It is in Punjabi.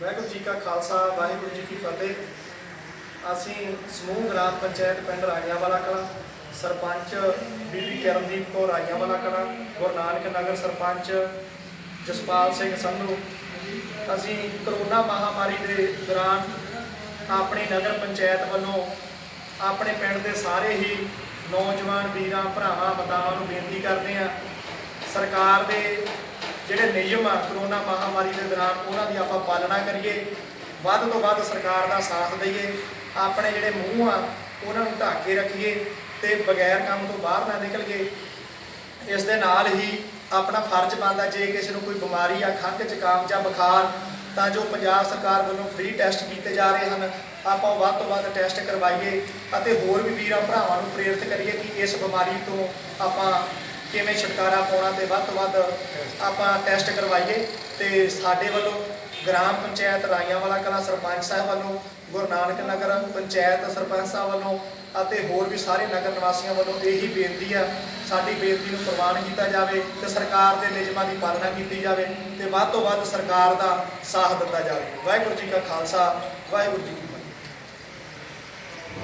ਵਾਹਿਗੁਰੂ ਜੀ ਕਾ ਖਾਲਸਾ, ਵਾਹਿਗੁਰੂ ਜੀ ਕੀ ਫਤਿਹ। ਅਸੀਂ ਸਮੂਹ ਗ੍ਰਾਮ ਪੰਚਾਇਤ ਪਿੰਡ ਰਾਈਆਂਵਾਲਾ ਕਲਾਂ ਸਰਪੰਚ ਬੀਬੀ ਕਰਮਦੀਪ ਕੌਰ ਰਾਈਆਂਵਾਲਾ ਕਲਾਂ ਗੁਰੂ ਨਾਨਕ ਨਗਰ ਸਰਪੰਚ ਜਸਪਾਲ ਸਿੰਘ ਸੰਧੂ। ਅਸੀਂ ਕਰੋਨਾ ਮਹਾਮਾਰੀ ਦੇ ਦੌਰਾਨ ਆਪਣੀ ਨਗਰ ਪੰਚਾਇਤ ਵੱਲੋਂ ਆਪਣੇ ਪਿੰਡ ਦੇ ਸਾਰੇ ਹੀ ਨੌਜਵਾਨ ਵੀਰਾਂ, ਭਰਾਵਾਂ, ਮਾਤਾਵਾਂ ਨੂੰ ਬੇਨਤੀ ਕਰਦੇ ਹਾਂ, ਸਰਕਾਰ ਦੇ ਜਿਹੜੇ ਨਿਯਮ ਆ, ਕਰੋਨਾ ਮਹਾਮਾਰੀ ਦੇ ਦੌਰਾਨ, ਉਹਨਾਂ ਦੀ ਆਪਾਂ ਪਾਲਣਾ ਕਰੀਏ। ਵੱਧ ਤੋਂ ਵੱਧ ਸਰਕਾਰ ਦਾ ਸਾਥ ਦਈਏ। ਆਪਣੇ ਜਿਹੜੇ ਮੂੰਹ ਆ, ਉਹਨਾਂ ਨੂੰ ਢੱਕ ਕੇ ਰੱਖੀਏ ਤੇ ਬਗੈਰ ਕੰਮ ਤੋਂ ਬਾਹਰ ਨਾ ਨਿਕਲ ਗਏ ਇਸ ਦੇ ਨਾਲ ਹੀ ਆਪਣਾ ਫਰਜ਼ ਬਣਦਾ, ਜੇ ਕਿਸੇ ਨੂੰ ਕੋਈ ਬਿਮਾਰੀ ਆ, ਖੰਘ, ਜ਼ੁਕਾਮ ਜਾਂ ਬੁਖਾਰ, ਤਾਂ ਜੋ ਪੰਜਾਬ ਸਰਕਾਰ ਵੱਲੋਂ ਫ੍ਰੀ ਟੈਸਟ ਕੀਤੇ ਜਾ ਰਹੇ ਹਨ। ਆਪਾਂ ਵੱਧ ਤੋਂ ਵੱਧ ਟੈਸਟ ਕਰਵਾਈਏ ਅਤੇ ਹੋਰ ਵੀ ਵੀਰਾਂ ਭਰਾਵਾਂ ਨੂੰ ਪ੍ਰੇਰਿਤ ਕਰੀਏ ਕਿ ਇਸ ਬਿਮਾਰੀ ਤੋਂ ਆਪਾਂ ਕਿਵੇਂ ਛੁਟਕਾਰਾ ਪਾਉਣਾ ਤੇ ਵੱਧ ਤੋਂ ਵੱਧ ਆਪਾਂ ਟੈਸਟ ਕਰਵਾਈਏ ਤੇ ਸਾਡੇ ਵੱਲੋਂ ਗ੍ਰਾਮ ਪੰਚਾਇਤ ਰਾਈਆਂਵਾਲਾ ਕਲਾ ਸਰਪੰਚ ਸਾਹਿਬ ਵੱਲੋਂ, ਗੁਰੂ ਨਾਨਕ ਨਗਰ ਪੰਚਾਇਤ ਸਰਪੰਚ ਸਾਹਿਬ ਵੱਲੋਂ ਅਤੇ ਹੋਰ ਵੀ ਸਾਰੇ ਨਗਰ ਨਿਵਾਸੀਆਂ ਵੱਲੋਂ ਇਹੀ ਬੇਨਤੀ ਆ, ਸਾਡੀ ਬੇਨਤੀ ਨੂੰ ਪ੍ਰਵਾਨ ਕੀਤਾ ਜਾਵੇ ਤੇ ਸਰਕਾਰ ਦੇ ਨਿਯਮਾਂ ਦੀ ਪਾਲਣਾ ਕੀਤੀ ਜਾਵੇ ਤੇ ਵੱਧ ਤੋਂ ਵੱਧ ਸਰਕਾਰ ਦਾ ਸਾਥ ਦਿੱਤਾ ਜਾਵੇ। ਵਾਹਿਗੁਰੂ ਜੀ ਕਾ ਖਾਲਸਾ, ਵਾਹਿਗੁਰੂ ਜੀ ਕੀ